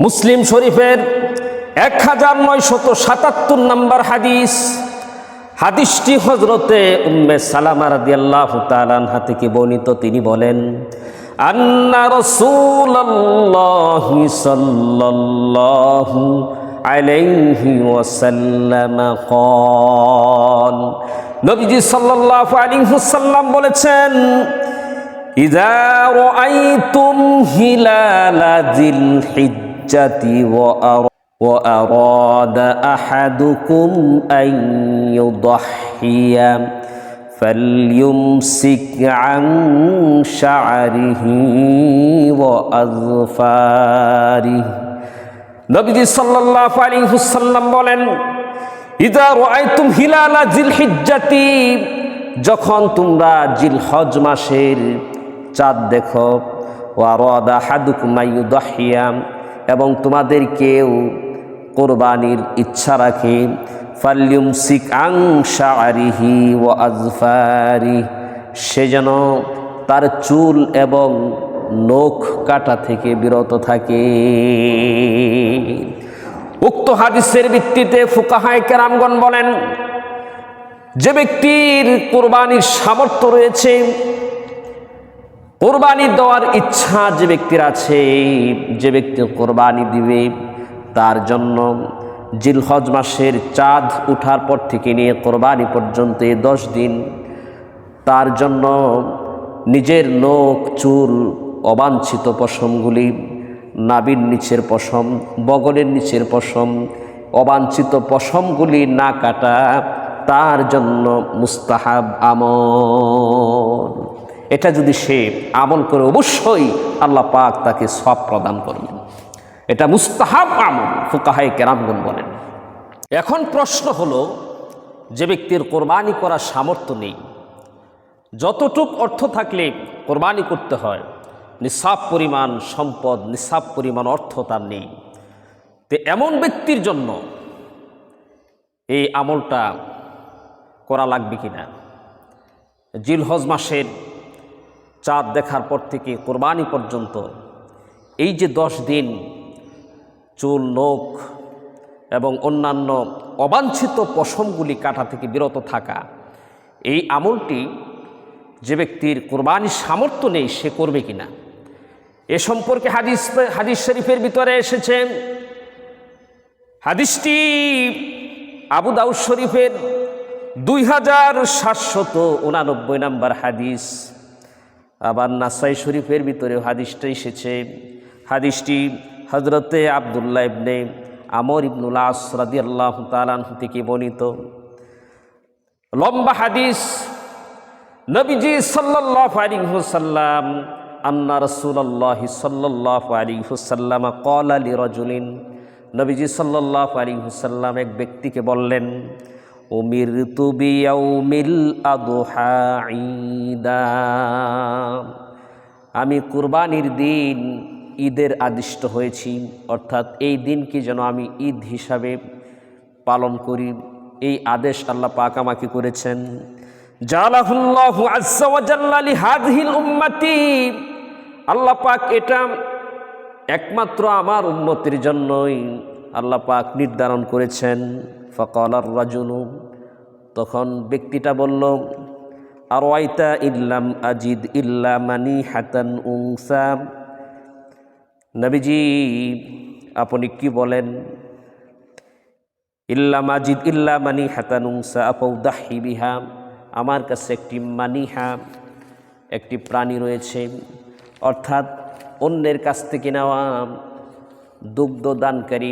মুসলিম শরীফের এক হাজার নয়শত সাতাত্তর নম্বর হাদিস হাদিসটি হজরতে উম্মে সালামা রাদিয়াল্লাহু তাআলা আনহা থেকে বর্ণিত তিনি বলেন আন্না রাসূলুল্লাহি সাল্লাল্লাহু আলাইহি ওয়াসাল্লাম قال নবীজি সাল্লাল্লাহু আলাইহি ওয়াসাল্লাম বলেছেন إذا رأيتم هلال ذي الحجة وأر- وأراد أحدكم أن يضحي فليمسك عن شعره وأظفاره নবীজি সাল্লাল্লাহু আলাইহি ওয়াসাল্লাম বলেন ইদা রাআইতুম হিলালা জিলহিজ্জাতি যখন তোমরা জিলহজ মাসের চাঁদ দেখো ওয়া রাদা হাদুকুম আইয়ুদাহিয়াম এবং তোমাদের কেউ কোরবানির ইচ্ছা রাখে ফাল্যুমসিক আং শাআরিহি ওয়া আজফারি, সে যেন তার চুল এবং নখ কাটা থেকে বিরত থাকে। উক্ত হাদিসের ভিত্তিতে ফুকাহায় কেরামগণ বলেন, যে ব্যক্তির কোরবানির সামর্থ্য রয়েছে কোরবানি দেওয়ার ইচ্ছা যে ব্যক্তির আছে, যে ব্যক্তি কোরবানি দিবে, তার জন্য জিলহজ মাসের চাঁদ উঠার পর থেকে নিয়ে কোরবানি পর্যন্ত দশ দিন, তার জন্য নিজের নখ, চুল, অবাঞ্ছিত পশমগুলি নাবির নিচের পশম, বগলের নিচের পশম, অবাঞ্ছিত পশমগুলি না কাটা, তার জন্য মুস্তাহাব আমল। এটা যদি সে আমল করে অবশ্যই আল্লাহ পাক তাকে সব প্রদান করবেন। এটা মুস্তাহাব আমল ফুকাহাই কেরামগুন বলেন। এখন প্রশ্ন হলো, যে ব্যক্তির কোরবানি করার সামর্থ্য নেই, যতটুক অর্থ থাকলে কোরবানি করতে হয়, নিঃসাব পরিমাণ সম্পদ, নিঃসাব পরিমাণ অর্থ তার নেই। তো এমন ব্যক্তির জন্য এই আমলটা করা লাগবে কিনা? জিলহজ মাসের চাঁদ দেখার পর থেকে কোরবানি পর্যন্ত। এই যে দশ দিন, চুল, নখ এবং অন্যান্য অবাঞ্ছিত পশমগুলি কাটা থেকে বিরত থাকা, এই আমলটি যে ব্যক্তির কোরবানির সামর্থ্য নেই, সে করবে কিনা? এ সম্পর্কে হাদিস হাদিস শরীফের ভিতরে এসেছে। হাদিসটি আবু দাউদ শরীফের দুই হাজার সাতশত উনানব্বই নম্বর হাদিস। আবার নাসাই শরীফের ভিতরে হাদিসটা এসেছে। হাদিসটি হজরতে আবদুল্লাহ ইবনে আমর ইবনুল আস রাদি আল্লাহ তালান থেকে বর্ণিত। লম্বা হাদিস। নবীজি সাল্লাল্লাহু আলাইহি ওয়াসাল্লাম আন্না রাসূলুল্লাহি সাল্লাল্লাহু হুসাল্লাম ওয়াসাল্লাম আলী লিরাজুলিন নবীজি সাল্লাল্লাহু আলাইহি ওয়াসাল্লাম এক ব্যক্তিকে বললেন বিয়াউমিল আদহা ঈদা। আমি কুরবানির দিন ঈদের আদিষ্ট হয়েছি, অর্থাৎ এই দিনকে যেন আমি ঈদ হিসাবে পালন করি। এই আদেশ আল্লাহ পাক আমাকে করেছেন। জালাহুল্লাহু আজ্জা ওয়া জাল্লা লিহাযিহিল উম্মতি। আল্লাহ পাক এটা একমাত্র আমার উম্মতের জন্যই আল্লাহ পাক নির্ধারণ করেছেন। ফকালার রাজুলু। তখন ব্যক্তিটা বলল আর ওয়াইতা ইল্লাম আজিদ ইল্লা মানি হাতান উংসা নবীজি, আপনি কি বলেন? ইল্লা মাজিদ ইল্লা মানি হাতানুংসা আপৌদাহি বিহা। আমার কাছে একটি মানিহা, একটি প্রাণী রয়েছে। অর্থাৎ অন্যের কাছ থেকে নেওয়া দুগ্ধ দানকারী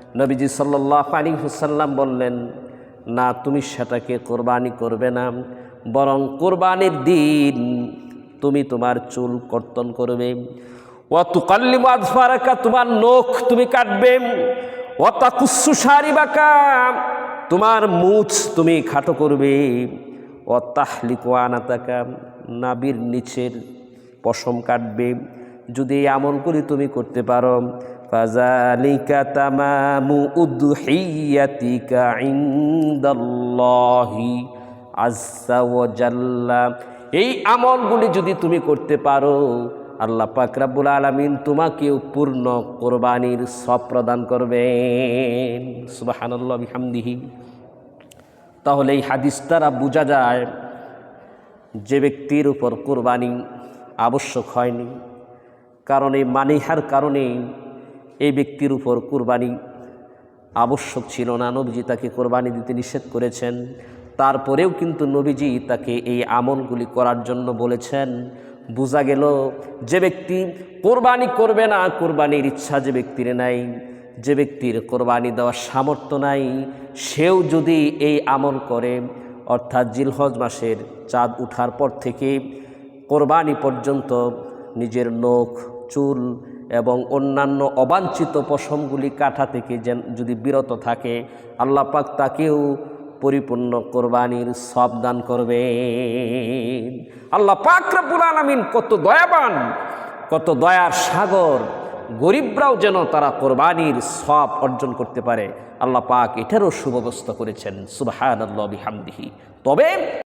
নবীজি সাল্লাহ আলী হুসাল্লাম বললেন, না, তুমি সেটাকে কোরবানি করবে না। বরং কোরবানির দিন তুমি তোমার চুল কর্তন করবে। ও তুকাল্লিম আজফারাকা, তোমার নখ তুমি কাটবে। অতাকুসু সারি বাঁকা তোমার মুছ তুমি খাটো করবে। অতাহলিক আনাতাকা, নাবির নিচের পশম কাটবে। যদি এই আমলগুলি তুমি করতে পারো ফাজালিকা তামামু উদহিয়াতিকা ইনদাল্লাহি আজ্জা ওয়া জাল্লা। এই আমলগুলি যদি তুমি করতে পারো, আল্লাহ পাক রাব্বুল আলামিন তোমাকেও পূর্ণ কোরবানির সব প্রদান করবেন। সুবহানাল্লাহ বিহামদিহি। তাহলে এই হাদিস দ্বারা বোঝা যায়, যে ব্যক্তির উপর কোরবানি আবশ্যক হয়নি। কারণ এই মানিহার কারণে এই ব্যক্তির উপর কোরবানি আবশ্যক ছিল না। নবীজি তাকে কোরবানি দিতে নিষেধ করেছেন। তারপরেও কিন্তু নবীজি তাকে এই আমলগুলি করার জন্য বলেছেন। বোঝা গেল, যে ব্যক্তি কোরবানি করবে না, কোরবানির ইচ্ছা যে ব্যক্তির নাই। যে ব্যক্তির কোরবানি দেওয়ার সামর্থ্য নাই, সেও যদি এই আমল করে, অর্থাৎ জিলহজ মাসের চাঁদ উঠার পর থেকে কোরবানি পর্যন্ত নিজের নখ চুল এবং অন্যান্য অবাঞ্ছিত পশমগুলি কাটা থেকে যেন যদি বিরত থাকে, আল্লাহ পাক তাকেও পরিপূর্ণ কোরবানির সব দান করবেন। আল্লাহ পাক রব্বুল আলামিন কত দয়াবান, কত দয়ার সাগর, গরিবরাও যেন তারা কোরবানির সব অর্জন করতে পারে। আল্লাহ পাক এটারও সুব্যবস্থা করেছেন সুবাহ আল্লাহ বিহামদিহি। তবে